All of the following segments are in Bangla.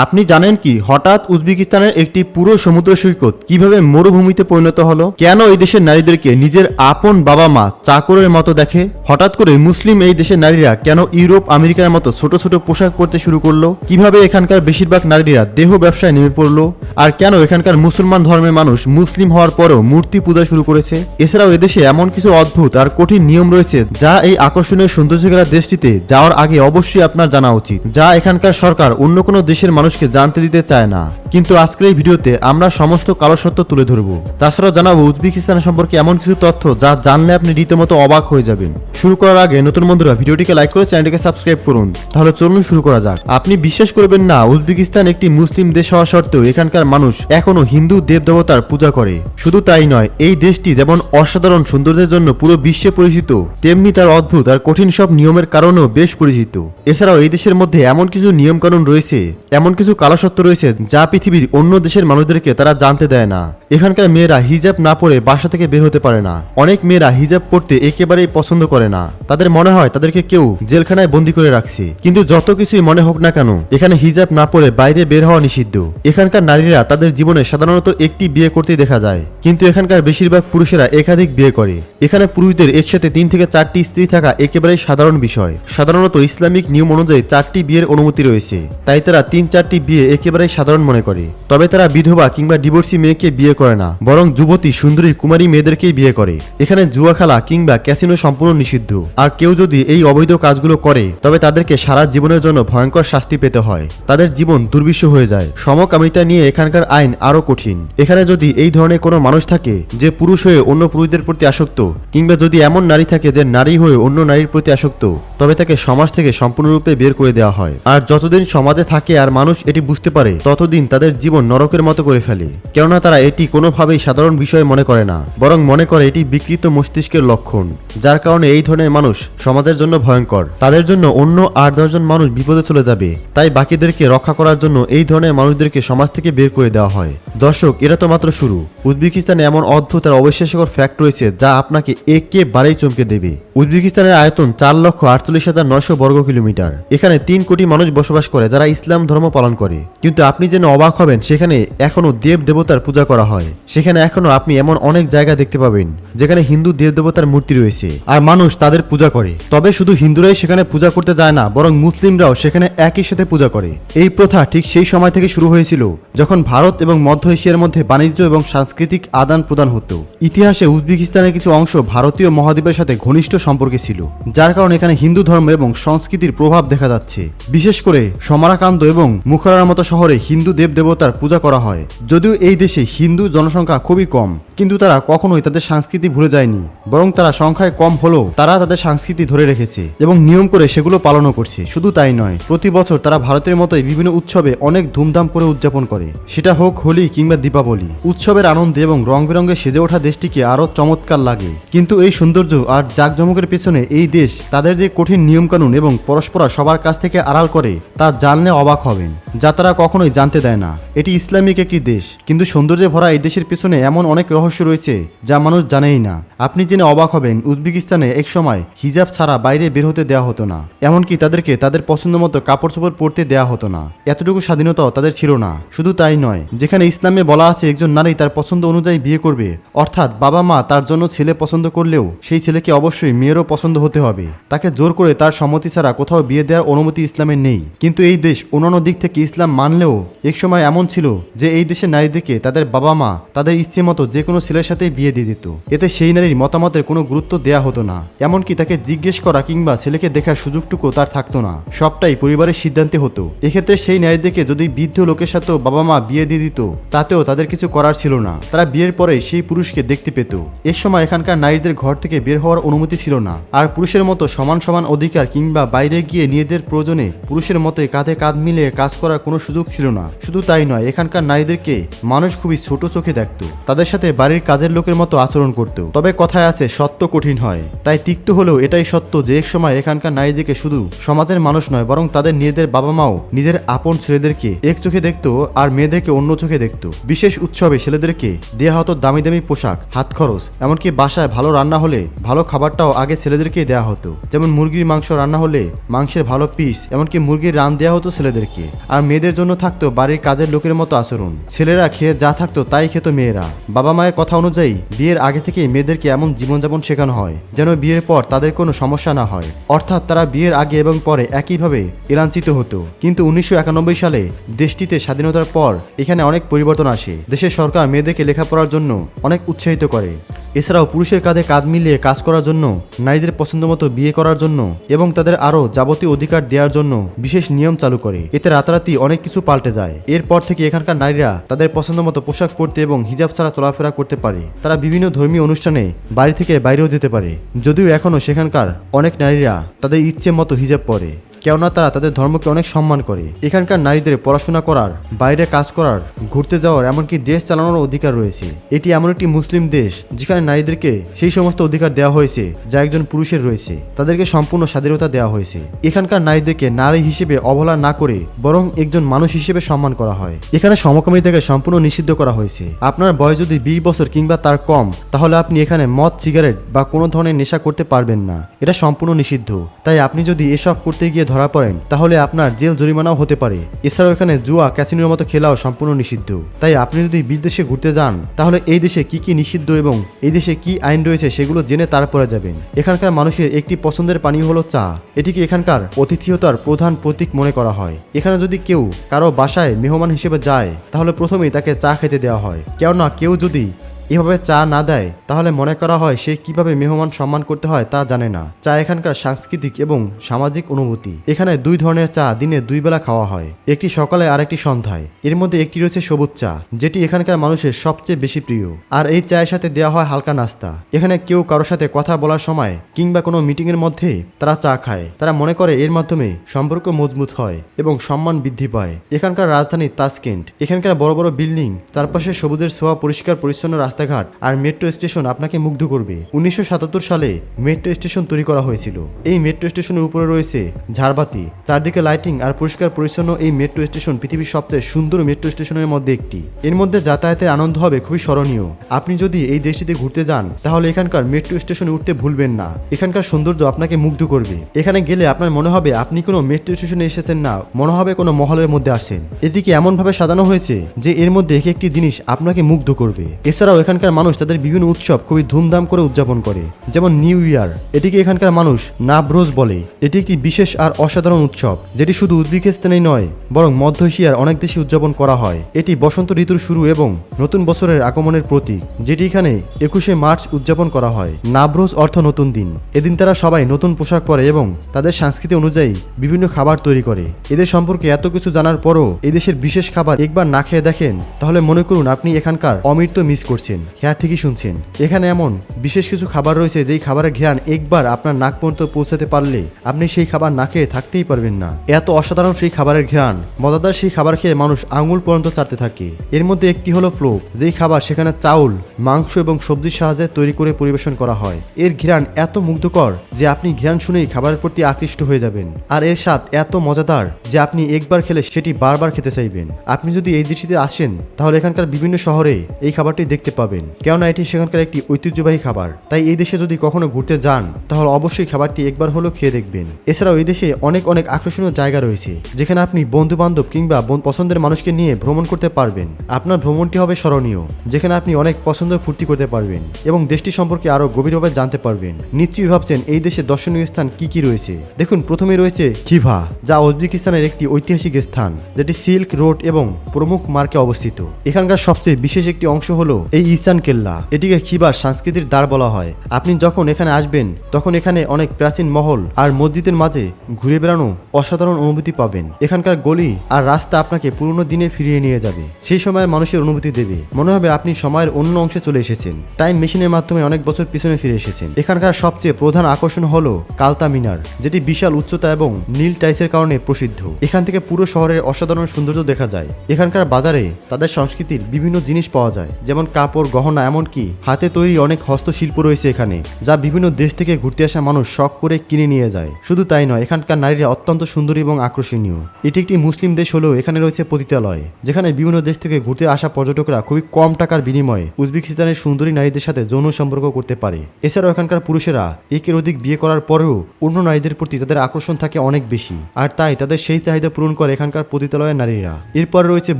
আপনি জানেন কি, হঠাৎ উজবেকিস্তানের একটি পুরো সমুদ্র সৈকত কীভাবে মরুভূমিতে পরিণত হলো? কেন এই দেশের নারীদেরকে নিজের আপন বাবা মা চাকরের মতো দেখে? হঠাৎ করে মুসলিম এই দেশের নারীরা কেন ইউরোপ, আমেরিকার মতো ছোট ছোট পোশাক পরতে শুরু করল? কীভাবে এখানকার বেশিরভাগ নারীরা দেহ ব্যবসায় নেমে পড়ল? আর কেন এখানকার মুসলমান ধর্মের মানুষ মুসলিম হওয়ার পরেও মূর্তি পূজা শুরু করেছে? এছাড়াও এদেশে এমন কিছু অদ্ভুত আর কঠিন নিয়ম রয়েছে যা এই আকর্ষণীয় সৌন্দর্যগেরা দেশটিতে যাওয়ার আগে অবশ্যই আপনার জানা উচিত, যা এখানকার সরকার অন্য কোনো দেশের মানুষকে জানতে দিতে চায় না। কিন্তু আজকের এই ভিডিওতে আমরা সমস্ত কালো সত্য তুলে ধরব। তাছাড়াও জানাব, উজবেকিস্তান সম্পর্কে এমন কিছু তথ্য যা জানলে আপনি রীতিমতো অবাক হয়ে যাবেন। শুরু করার আগে নতুন বন্ধুরা, ভিডিওটিকে লাইক করে চ্যানেলটিকে সাবস্ক্রাইব করুন। তাহলে চলুন শুরু করা যাক। আপনি বিশ্বাস করবেন না, উজবেকিস্তান একটি মুসলিম দেশ হওয়া সত্ত্বেও এখানকার মানুষ এখনও হিন্দু দেবদেবতার পূজা করে। শুধু তাই নয়, এই দেশটি যেমন অসাধারণ সৌন্দর্যের জন্য পুরো বিশ্বে পরিচিত, তেমনি তার অদ্ভুত আর কঠিন সব নিয়মের কারণেও বেশ পরিচিত। এছাড়াও এই দেশের মধ্যে এমন কিছু নিয়ম কানুন রয়েছে, এমন কিছু কালো সত্য রয়েছে যা পৃথিবীর অন্য দেশের মানুষদেরকে তারা জানতে দেয় না। এখানকার মেয়েরা হিজাব না পরে বাসা থেকে বের হতে পারে না। অনেক মেয়েরা হিজাব পরতে একেবারেই পছন্দ করে না। তাদের মনে হয় তাদেরকে কেউ জেলখানায় বন্দি করে রাখছে। কিন্তু যত কিছুই মনে হোক না কেন, এখানে হিজাব না পরে বাইরে বের হওয়া নিষিদ্ধ। এখানকার নারীরা তাদের জীবনে সাধারণত একটি বিয়ে করতেই দেখা যায়। কিন্তু এখানকার বেশিরভাগ পুরুষেরা একাধিক বিয়ে করে। এখানে পুরুষদের একসাথে তিন থেকে চারটি স্ত্রী থাকা একেবারেই সাধারণ বিষয়। সাধারণত ইসলামিক নিয়ম অনুযায়ী চারটি বিয়ের অনুমতি রয়েছে। তাই তারা তিন চারটি বিয়ে একেবারেই সাধারণ মনে করে। তবে তারা বিধবা কিংবা ডিভোর্সি মেয়েকে বিয়ে করে না, বরং যুবতী, সুন্দরী, কুমারী মেয়েদেরকেই বিয়ে করে। এখানে জুয়া খেলা কিংবা ক্যাসিনো সম্পূর্ণ নিষিদ্ধ। আর কেউ যদি এই অবৈধ কাজগুলো করে, তবে তাদেরকে সারা জীবনের জন্য ভয়ঙ্কর শাস্তি পেতে হয়। তাদের জীবন দুর্বিশ্ব হয়ে যায়। সমকামিতা নিয়ে এখানকার আইন আরও কঠিন। এখানে যদি এই ধরনের কোনো মানুষ থাকে, যে পুরুষ হয়ে অন্য পুরুষদের প্রতি আসক্ত, কিংবা যদি এমন নারী থাকে যে নারী হয়ে অন্য নারীর প্রতি আসক্ত, তবে তাকে সমাজ থেকে সম্পূর্ণরূপে বের করে দেওয়া হয়। আর যতদিন সমাজে থাকে আর মানুষ এটি বুঝতে পারে, ততদিন তাদের জীবন নরকের মতো করে ফেলে। কেননা তারা এটি কোনোভাবেই সাধারণ বিষয় মনে করে না, বরং মনে করে এটি বিকৃত মস্তিষ্কের লক্ষণ, যার কারণে এই ধরনের মানুষ সমাজের জন্য ভয়ঙ্কর। তাদের জন্য অন্য আট দশজন মানুষ বিপদে চলে যাবে, তাই বাকিদেরকে রক্ষা করার জন্য এই ধরনের মানুষদেরকে সমাজ থেকে বের করে দেওয়া হয়। দর্শক, এটা তো মাত্র শুরু। উজবেকিস্তানে এমন অদ্ভুত আর অবিশ্বাসকর ফ্যাক্ট রয়েছে যা আপনাকে একেবারেই চমকে দেবে। উজবেকিস্তানের আয়তন চার লক্ষ আটচল্লিশ হাজার নয়শো বর্গ কিলোমিটার। এখানে তিন কোটি মানুষ বসবাস করে যারা ইসলাম ধর্ম পালন করে। কিন্তু আপনি যেন অবাক হবেন, সেখানে এখনও দেব দেবতার পূজা করা হয়। সেখানে এখনও আপনি এমন অনেক জায়গা দেখতে পাবেন, যেখানে হিন্দু দেব দেবতার মূর্তি রয়েছে। আর মানুষ তাদের পূজা করে। তবে শুধু হিন্দুরাই সেখানে পূজা করতে যায় না, বরং মুসলিমরাও সেখানে একই সাথে পূজা করে। এই প্রথা ঠিক সেই সময় থেকে শুরু হয়েছিল, যখন ভারত এবং মধ্য এশিয়ার মধ্যে বাণিজ্য এবং সাংস্কৃতিক আদান প্রদান হতো। ইতিহাসে উজবেকিস্তানের কিছু অংশ ভারতীয় মহাদ্বীপের সাথে ঘনিষ্ঠ সম্পর্কে ছিল, যার কারণে এখানে হিন্দু ধর্ম এবং সংস্কৃতির প্রভাব দেখা যাচ্ছে। বিশেষ করে সমারাকান্ত এবং মুখরার মতো শহরে হিন্দু দেব দেবতার পূজা করা হয়। যদিও এই দেশে হিন্দু জনসংখ্যা খুবই কম, কিন্তু তারা কখনোই তাদের সংস্কৃতি ভুলে যায়নি, বরং তারা সংখ্যায় কম হলেও তারা তাদের সংস্কৃতি ধরে রেখেছে এবং নিয়ম করে সেগুলো পালনও করছে। শুধু তাই নয়, প্রতি বছর তারা ভারতের মতোই বিভিন্ন উৎসবে অনেক ধুমধাম করে উদযাপন করে। সেটা হোক হোলি কিংবা দীপাবলি। উৎসবের আনন্দে এবং রং বেরঙে সেজে ওঠা দেশটিকে আরও চমৎকার লাগে। কিন্তু এই সৌন্দর্য আর জাঁকজমকের পেছনে এই দেশ তাদের যে কঠিন নিয়মকানুন এবং পরস্পরা সবার কাছ থেকে আড়াল করে, তা জানলে অবাক হবেন। যা তারা কখনোই জানতে দেয় না। এটি ইসলামিক একটি দেশ, কিন্তু সৌন্দর্যে ভরা এই দেশের পেছনে এমন অনেক রহস্য রয়েছে যা মানুষ জানেই না। আপনি জেনে অবাক হবেন, উজবেকিস্তানে এক সময় হিজাব ছাড়া বাইরে বের হতে দেওয়া হতো না। এমনকি তাদেরকে তাদের পছন্দ মতো কাপড় চোপড় পরতে দেওয়া হতো না। এতটুকু স্বাধীনতাও তাদের ছিল না। শুধু তাই নয়, যেখানে ইসলামে বলা আছে, একজন নারী তার পছন্দ অনুযায়ী বিয়ে করবে। অর্থাৎ বাবা মা তার জন্য ছেলে পছন্দ করলেও সেই ছেলেকে অবশ্যই মেয়েরও পছন্দ হতে হবে। তাকে জোর করে তার সম্মতি ছাড়া কোথাও বিয়ে দেওয়ার অনুমতি ইসলামের নেই। কিন্তু এই দেশ অন্যান্য দিক থেকে ইসলাম মানলেও এক সময় এমন ছিল যে এই দেশের নারীদেরকে তাদের বাবা মা, তাদের ইচ্ছে মতো যে কোনো ছেলের সাথে বিয়ে দিয়ে দিত। এতে সেই নারীর মতামতের কোনো গুরুত্ব দেয়া হতো না। এমনকি তাকে জিজ্ঞেস করা কিংবা ছেলেকে দেখার সুযোগটুকু তার থাকতো না। সবটাই পরিবারের সিদ্ধান্তে হতো। এক্ষেত্রে সেই নারীদেরকে যদি বৃদ্ধ লোকের সাথেও বাবা মা বিয়ে দিয়ে দিত তাতেও তাদের কিছু করার ছিল না। তারা বিয়ের পরে সেই পুরুষকে দেখতে পেত। এ সময় এখানকার নারীদের ঘর থেকে বের হওয়ার অনুমতি ছিল না। আর পুরুষের মতো সমান সমান অধিকার কিংবা বাইরে গিয়ে নিজেদের প্রয়োজনে পুরুষের মতোই কাঁধে কাঁধ মিলিয়ে কাজ করার কোনো সুযোগ ছিল না। শুধু তাই নয়, এখানকার নারীদেরকে মানুষ খুবই ছোট চোখে দেখত। তাদের সাথে বাড়ির কাজের লোকের মতো আচরণ করত। তবে কথায় আছে, সত্য কঠিন হয়। তাই তিক্ত হলেও এটাই সত্য যে এক সময় এখানকার নারীদেরকে শুধু সমাজের মানুষ নয়, বরং তাদের নিজেদের বাবা মাও নিজের আপন ছেলেদেরকে এক চোখে দেখতো আর মেয়েদেরকে অন্য চোখে দেখতো। বিশেষ উৎসবে ছেলেদেরকে দেয়া হতো দামি দামি পোশাক, হাত খরচ, এমনকি বাসায় ভালো রান্না হলে ভালো খাবারটাও আগে ছেলেদেরকেই দেওয়া হতো। যেমন মুরগির মাংস রান্না হলে মাংসের ভালো পিস এমনকি মুরগির রান দেওয়া হতো ছেলেদেরকে আর মেয়েদের জন্য থাকতো বাড়ির কাজের লোকের মতো আচরণ। ছেলেরা খেয়ে যা থাকতো তাই খেত মেয়েরা। বাবা মায়ের কথা অনুযায়ী, বিয়ের আগে থেকেই মেয়েদেরকে এমন জীবনযাপন শেখানো হয়, যেন বিয়ের পর তাদের কোনো সমস্যা না হয়। অর্থাৎ তারা বিয়ের আগে এবং পরে একইভাবে এলাঞ্চিত হতো। কিন্তু উনিশশো একানব্বই সালে দেশটিতে স্বাধীনতার পর এখানে অনেক পরিবর্তন আসে। দেশের সরকার মেয়েদেরকে লেখাপড়ার জন্য অনেক উৎসাহিত করে। এছাড়াও পুরুষের কাঁধে কাঁধ মিলিয়ে কাজ করার জন্য, নারীদের পছন্দ মতো বিয়ে করার জন্য এবং তাদের আরও যাবতীয় অধিকার দেওয়ার জন্য বিশেষ নিয়ম চালু করে। এতে রাতারাতি অনেক কিছু পাল্টে যায়। এরপর থেকে এখানকার নারীরা তাদের পছন্দ মতো পোশাক পরতে এবং হিজাব ছাড়া চলাফেরা করতে পারে। তারা বিভিন্ন ধর্মীয় অনুষ্ঠানে বাড়ি থেকে বাইরেও যেতে পারে। যদিও এখনও সেখানকার অনেক নারীরা তাদের ইচ্ছে মতো হিজাব পরে। কেননা তারা তাদের ধর্মকে অনেক সম্মান করে। এখানকার নারীদের পড়াশোনা করার, বাইরে কাজ করার, ঘুরতে যাওয়ার, এমনকি দেশ চালানোর অধিকার রয়েছে। এটি এমন একটি মুসলিম দেশ, যেখানে নারীদেরকে সেই সমস্ত অধিকার দেওয়া হয়েছে, যা একজন পুরুষের রয়েছে। তাদেরকে সম্পূর্ণ স্বাধীনতা দেওয়া হয়েছে। এখানকার নারীদেরকে নারী হিসেবে অবহেলা না করে, বরং একজন মানুষ হিসেবে সম্মান করা হয়। এখানে সমকামিতাকে সম্পূর্ণ নিষিদ্ধ করা হয়েছে। আপনার বয়স যদি বিশ বছর কিংবা তার কম, তাহলে আপনি এখানে মদ, সিগারেট বা কোনো ধরনের নেশা করতে পারবেন না। এটা সম্পূর্ণ নিষিদ্ধ। তাই আপনি যদি এসব করতে গিয়ে ধরা পড়েন, তাহলে আপনার জেল জরিমানাও হতে পারে। এছাড়াও এখানে জুয়া, ক্যাসিনোর মতো খেলাও সম্পূর্ণ নিষিদ্ধ। তাই আপনি যদি বিদেশে ঘুরতে যান, তাহলে এই দেশে কি কি নিষিদ্ধ এবং এই দেশে কি আইন রয়েছে সেগুলো জেনে তারপরে যাবেন। এখানকার মানুষের একটি পছন্দের পানীয় হলো চা। এটিকে এখানকার অতিথিয়তার প্রধান প্রতীক মনে করা হয়। এখানে যদি কেউ কারও বাসায় মেহমান হিসেবে যায়, তাহলে প্রথমেই তাকে চা খেতে দেওয়া হয়। কেননা কেউ যদি এভাবে চা না দেয়, তাহলে মনে করা হয় সে কীভাবে মেহমান সম্মান করতে হয় তা জানে না। চা এখানকার সাংস্কৃতিক এবং সামাজিক অনুভূতি। এখানে দুই ধরনের চা দিনে দুই বেলা খাওয়া হয়। একটি সকালে আর একটি সন্ধ্যায়। এর মধ্যে একটি রয়েছে সবুজ চা, যেটি এখানকার মানুষের সবচেয়ে বেশি প্রিয়। আর এই চায়ের সাথে দেওয়া হয় হালকা নাস্তা। এখানে কেউ কারোর সাথে কথা বলার সময় কিংবা কোনো মিটিং এর মধ্যে তারা চা খায়। তারা মনে করে এর মাধ্যমে সম্পর্ক মজবুত হয় এবং সম্মান বৃদ্ধি পায়। এখানকার রাজধানী তাসকেন্ট। এখানকার বড় বড় বিল্ডিং, চারপাশে সবুজের ছোঁয়া পরিষ্কার পরিচ্ছন্ন রাস্তাঘাট আর মেট্রো স্টেশন আপনাকে মুগ্ধ করবে। উনিশশো সাতাত্তর সালে মেট্রো স্টেশন তৈরি করা হয়েছিল। এই মেট্রো স্টেশনের উপরে রয়েছে ঝাড়বাতি, চারদিকে লাইটিং আর পরিষ্কার পরিচ্ছন্ন এই মেট্রো স্টেশন পৃথিবীর সবচেয়ে সুন্দর মেট্রো স্টেশনের মধ্যে একটি। এর মধ্যে যাতায়াতের আনন্দ হবে খুবই স্মরণীয়। আপনি যদি এই দেশটিতে ঘুরতে যান, তাহলে এখানকার মেট্রো স্টেশনে উঠতে ভুলবেন না। এখানকার সৌন্দর্য আপনাকে মুগ্ধ করবে। এখানে গেলে আপনার মনে হবে আপনি কোনো মেট্রো স্টেশনে এসেছেন না, মনে হবে কোনো মহলের মধ্যে আসেন এদিকে এমনভাবে সাজানো হয়েছে যে এর মধ্যে এক একটি জিনিস আপনাকে মুগ্ধ করবে। এছাড়াও এখানকার মানুষ তাদের বিভিন্ন উৎসব খুবই ধুমধাম করে উদযাপন করে। যেমন নিউ ইয়ার, এটিকে এখানকার মানুষ নাবরোজ বলে। এটি একটি বিশেষ আর অসাধারণ উৎসব, যেটি শুধু উজবেকিস্তানেই নয়, বরং মধ্য এশিয়ার অনেক দেশে উদযাপন করা হয়। এটি বসন্ত ঋতুর শুরু এবং নতুন বছরের আগমনের প্রতীক, যেটি এখানে একুশে মার্চ উদযাপন করা হয়। নাবরোজ অর্থ নতুন দিন। এদিন তারা সবাই নতুন পোশাক পরে এবং তাদের সংস্কৃতি অনুযায়ী বিভিন্ন খাবার তৈরি করে। এদের সম্পর্কে এত কিছু জানার পরও এদেশের বিশেষ খাবার একবার না খেয়ে দেখেন, তাহলে মনে করুন আপনি এখানকার অমৃত মিস করছেন। হ্যাঁ ঠিকই শুনছেন। এখানে এমন বিশেষ কিছু খাবার রয়েছে যেই খাবারের ঘ্রাণ একবার আপনার নাক পর্যন্ত পৌঁছাতে পারলে আপনি সেই খাবার না খেয়ে থাকতেই পারবেন না। এত অসাধারণ সেই খাবারের ঘ্রাণ, মজাদার সেই খাবার খেয়ে মানুষ আঙুল পর্যন্ত চাটতে থাকে। এর মধ্যে একটি হলো প্লোভ যেই খাবার সেখানে চাউল, মাংস এবং সবজির সাহায্যে তৈরি করে পরিবেশন করা হয়। এর ঘ্রাণ এত মুগ্ধকর যে আপনি ঘ্রাণ শুনেই খাবারের প্রতি আকৃষ্ট হয়ে যাবেন। আর এর স্বাদ এত মজাদার যে আপনি একবার খেলে সেটি বারবার খেতে চাইবেন। আপনি যদি এই দৃষ্টিতে আসেন, তাহলে এখানকার বিভিন্ন শহরে এই খাবারটি দেখতে পাবেন। কেননা এটি সেখানকার একটি ঐতিহ্যবাহী খাবার। তাই এই দেশে যদি কখনো ঘুরতে যান, তাহলে অবশ্যই খাবারটি একবার হলেও খেয়ে দেখবেন। এছাড়াও এই দেশে অনেক অনেক আকর্ষণীয় জায়গা রয়েছে, যেখানে আপনি বন্ধু বান্ধব কিংবা পছন্দের মানুষকে নিয়ে ভ্রমণ করতে পারবেন। আপনার ভ্রমণটি হবে স্মরণীয়, যেখানে আপনি অনেক পছন্দ ফুর্তি করতে পারবেন এবং দেশটি সম্পর্কে আরও গভীরভাবে জানতে পারবেন। নিশ্চয়ই ভাবছেন এই দেশে দর্শনীয় স্থান কি কি রয়েছে? দেখুন, প্রথমে রয়েছে খিভা, যা উজবেকিস্তানের একটি ঐতিহাসিক স্থান, যেটি সিল্ক রোড এবং প্রমুখ মার্কে অবস্থিত। এখানকার সবচেয়ে বিশেষ একটি অংশ হলো এই ইসান কেল্লা, এটিকে খিবার সংস্কৃতির দ্বার বলা হয়। আপনি যখন এখানে আসবেন, তখন এখানে অনেক প্রাচীন মহল আর মসজিদের মাঝে ঘুরে বেড়ানো অসাধারণ অনুভূতি পাবেন। এখানকার গলি আর রাস্তা আপনাকে পুরনো দিনে ফিরিয়ে নিয়ে যাবে। সেই সময়ের মানুষের অনুভূতি দেবে। মনে হবে আপনি সময়ের অন্য অংশে চলে এসেছেন। টাইম মেশিনের মাধ্যমে অনেক বছর পিছনে ফিরে এসেছেন। এখানকার সবচেয়ে প্রধান আকর্ষণ হল কালতা মিনার, যেটি বিশাল উচ্চতা এবং নীল টাইসের কারণে প্রসিদ্ধ। এখান থেকে পুরো শহরের অসাধারণ সৌন্দর্য দেখা যায়। এখানকার বাজারে তাদের সংস্কৃতির বিভিন্ন জিনিস পাওয়া যায়, যেমন কাপড় কাপড় গহনা এমনকি হাতে তৈরি অনেক হস্তশিল্প রয়েছে এখানে, যা বিভিন্ন দেশ থেকে ঘুরতে আসা মানুষ শখ করে কিনে নিয়ে যায়। শুধু তাই নয়, এখানকার নারীরা অত্যন্ত সুন্দরী এবং আকর্ষণীয়। এটি একটি মুসলিম দেশ হলেও এখানে রয়েছে পতিতালয়, যেখানে বিভিন্ন দেশ থেকে ঘুরতে আসা পর্যটকরা খুবই কম টাকার বিনিময়ে উজবেকিস্তানের সুন্দরী নারীদের সাথে যৌন সম্পর্ক করতে পারে। এছাড়াও এখানকার পুরুষেরা একের অধিক বিয়ে করার পরেও অন্য নারীদের প্রতি তাদের আকর্ষণ থাকে অনেক বেশি। আর তাই তাদের সেই চাহিদা পূরণ করে এখানকার পতিতালয়ের নারীরা। এরপর রয়েছে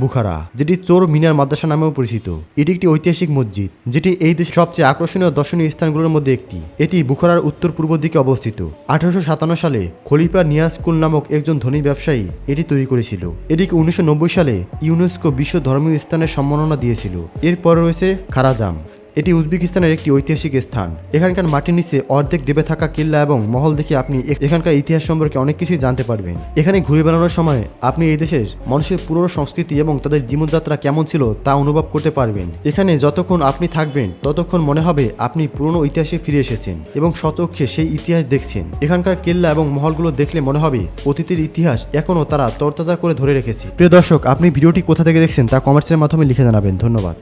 বুখারা, যেটি চোর মিনার মাদ্রাসা নামেও পরিচিত। এটি একটি ঐতিহাসিক মসজিদ, যেটি এই দেশের সবচেয়ে আকর্ষণীয় দর্শনীয় স্থানগুলোর মধ্যে একটি। এটি বুখরার উত্তর পূর্ব দিকে অবস্থিত। আঠারোশো সাতান্ন সালে খলিফা নিয়াজকুল নামক একজন ধনী ব্যবসায়ী এটি তৈরি করেছিল। এটিকে উনিশশো নব্বই সালে ইউনেস্কো বিশ্ব ধর্মীয় স্থানের সম্মাননা দিয়েছিল। এরপর রয়েছে খারাজাম। এটি উজবেকিস্তানের একটি ঐতিহাসিক স্থান। এখানকার মাটির নিচে অর্ধেক দেবে থাকা কিল্লা এবং মহল দেখে আপনি এখানকার ইতিহাস সম্পর্কে অনেক কিছুই জানতে পারবেন। এখানে ঘুরে বেড়ানোর সময় আপনি এই দেশের মানুষের পুরনো সংস্কৃতি এবং তাদের জীবনযাত্রা কেমন ছিল তা অনুভব করতে পারবেন। এখানে যতক্ষণ আপনি থাকবেন, ততক্ষণ মনে হবে আপনি পুরনো ইতিহাসে ফিরে এসেছেন এবং সচক্ষে সেই ইতিহাস দেখছেন। এখানকার কেল্লা এবং মহলগুলো দেখলে মনে হবে অতীতের ইতিহাস এখনও তারা তরতাজা করে ধরে রেখেছে। প্রিয় দর্শক, আপনি ভিডিওটি কোথা থেকে দেখছেন তা কমেন্টসের মাধ্যমে লিখে জানাবেন। ধন্যবাদ।